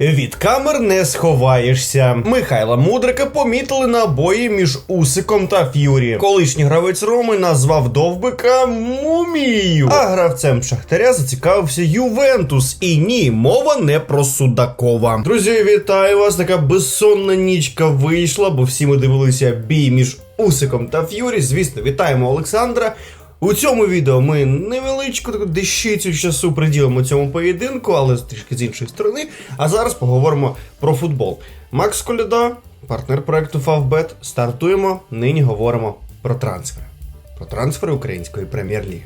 Від камер не сховаєшся. Михайла Мудрика помітили на бої між Усиком та Ф'юрі. Колишній гравець Роми назвав довбика мумією, а гравцем Шахтаря зацікавився Ювентус. І ні, мова не про Судакова. Друзі, вітаю вас! Така безсонна нічка вийшла, бо всі ми дивилися бій між Усиком та Ф'юрі. Звісно, вітаємо Олександра. У цьому відео ми невеличку таку дещицю часу приділимо цьому поєдинку, але трішки з іншої сторони. А зараз поговоримо про футбол. Макс Коляда, партнер проекту Favbet. Стартуємо. Нині говоримо про трансфери. Про трансфери української прем'єр-ліги.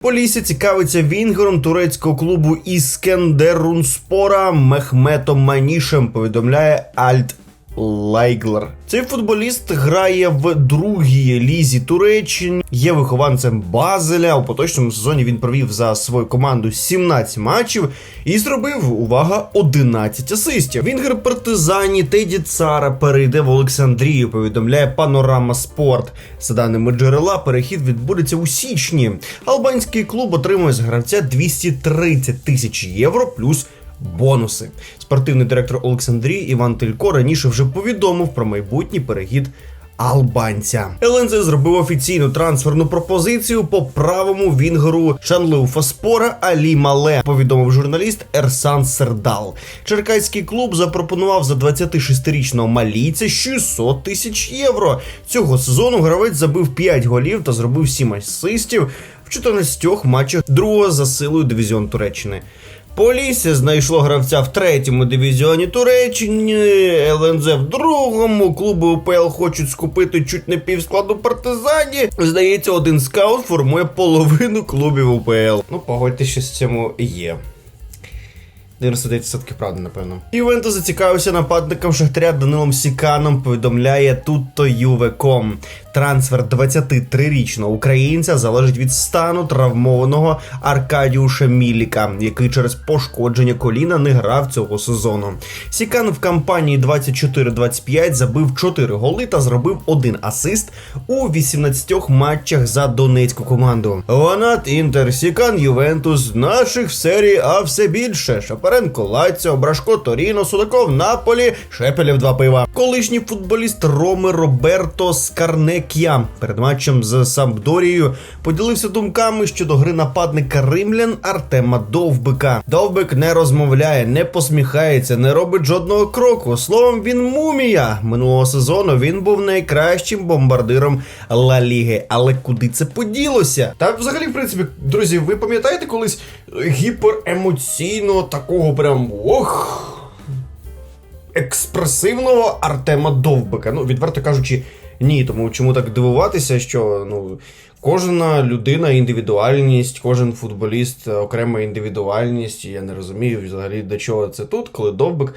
Полісся цікавиться вінгером турецького клубу Іскендерунспора Мехметом Манішем, повідомляє Альт Лайглер. Цей футболіст грає в другій лізі Туреччини, є вихованцем Базеля. У поточному сезоні він провів за свою команду 17 матчів і зробив увага 11 асистів. Вінгер партизані Теді Цара перейде в Олександрію. Повідомляє Панорама Спорт. За даними джерела, перехід відбудеться у січні. Албанський клуб отримує з гравця 230 тисяч євро плюс бонуси. Спортивний директор Олександрії Іван Тилько раніше вже повідомив про майбутній перехід. Албанця ЛНЗ зробив офіційну трансферну пропозицію по правому вінгеру Шанлеуфаспора Алі Мале. Повідомив журналіст Ерсан Сердал. Черкаський клуб запропонував за 26-річного малійця 600 тисяч євро. Цього сезону гравець забив 5 голів та зробив 7 асистів в 14 матчах другого за силою дивізіон Туреччини. Полісся знайшло гравця в третьому дивізіоні Туреччини, ЛНЗ в другому. Клуби УПЛ хочуть скупити чуть не півскладу партизані. Здається, один скаут формує половину клубів УПЛ. Ну, погодьте, що з цьому є. 99% правда, напевно. Ювентус зацікавився нападником Шахтаря Данилом Сіканом, повідомляє Tutto Juve.com. Трансфер 23-річного українця залежить від стану травмованого Аркадіуша Міліка, який через пошкодження коліна не грав цього сезону. Сікан в кампанії 24-25 забив 4 голи та зробив один асист у 18 матчах за донецьку команду. Ванат Інтер, Сікан, Ювентус, наших в серії А все більше. Шапаренко, Лаціо, Брашко, Торіно, Судаков, Наполі, Шепелів два пива. Колишній футболіст Роми Роберто Скарнек'я перед матчем з Сампдорією поділився думками щодо гри нападника римлян Артема Довбика. Довбик не розмовляє, не посміхається, не робить жодного кроку. Словом, він мумія. Минулого сезону він був найкращим бомбардиром Ла Ліги. Але куди це поділося? Та взагалі, в принципі, друзі, ви пам'ятаєте колись гіперемоційно такого прям ох експресивного Артема Довбика. Ну, відверто кажучи, ні. Тому чому так дивуватися, що ну. Кожна людина індивідуальність, кожен футболіст окрема індивідуальність. Я не розумію взагалі до чого це тут, коли Довбик.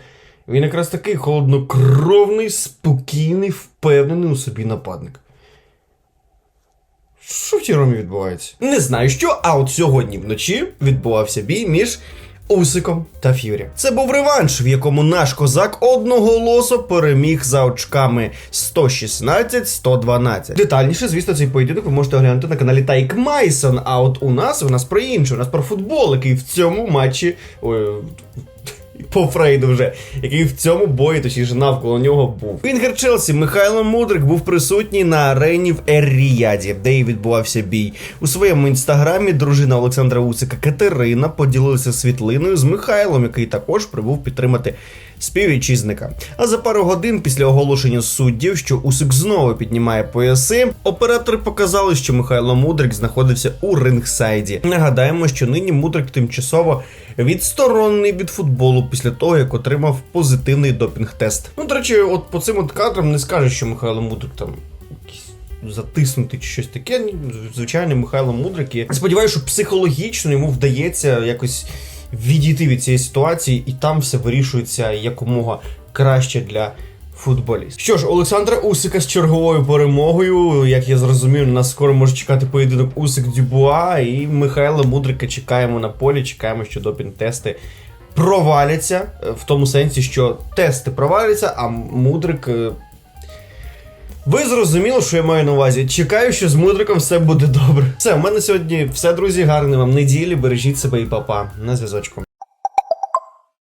Він якраз такий холоднокровний, спокійний, впевнений у собі нападник. Що в цій ромі відбувається? Не знаю що, а от сьогодні вночі відбувався бій між Усиком та Ф'юрі. Це був реванш, в якому наш козак одноголосо переміг за очками 116-112. Детальніше, звісно, цей поєдинок ви можете оглянути на каналі Тайк Майсон. А от у нас у нас про інше, у нас про футбол, який в цьому матчі. Ой, по Фрейду вже, який в цьому бої, точніше, навколо нього був. Вінгер Челсі Михайло Мудрик був присутній на арені в Ер-Ріяді, де і відбувався бій. У своєму інстаграмі дружина Олександра Усика Катерина поділилася світлиною з Михайлом, який також прибув підтримати співвітчизника. А за пару годин після оголошення суддів, що Усик знову піднімає пояси, оператори показали, що Михайло Мудрик знаходився у рингсайді. Нагадаємо, що нині Мудрик тимчасово відсторонений від футболу після того, як отримав позитивний допінг-тест. Ну, до речі, от по цим от кадрам не скажеш, що Михайло Мудрик там. якийсь Затиснутий чи щось таке, звичайно, Михайло Мудрик. І сподіваюся, що психологічно йому вдається якось відійти від цієї ситуації, і там все вирішується якомога краще для футболістів. Що ж, Олександра Усика з черговою перемогою. Як я зрозумів, нас скоро може чекати поєдинок Усик Дюбуа і Михайла Мудрика чекаємо на полі, чекаємо, що допінг-тести проваляться. е, В тому сенсі, що тести проваляться, а Мудрик. Ви зрозуміли, що я маю на увазі. Чекаю, що з мудриком все буде добре. Все, у мене сьогодні все, друзі. Гарної вам неділі. Бережіть себе і папа. На зв'язочку.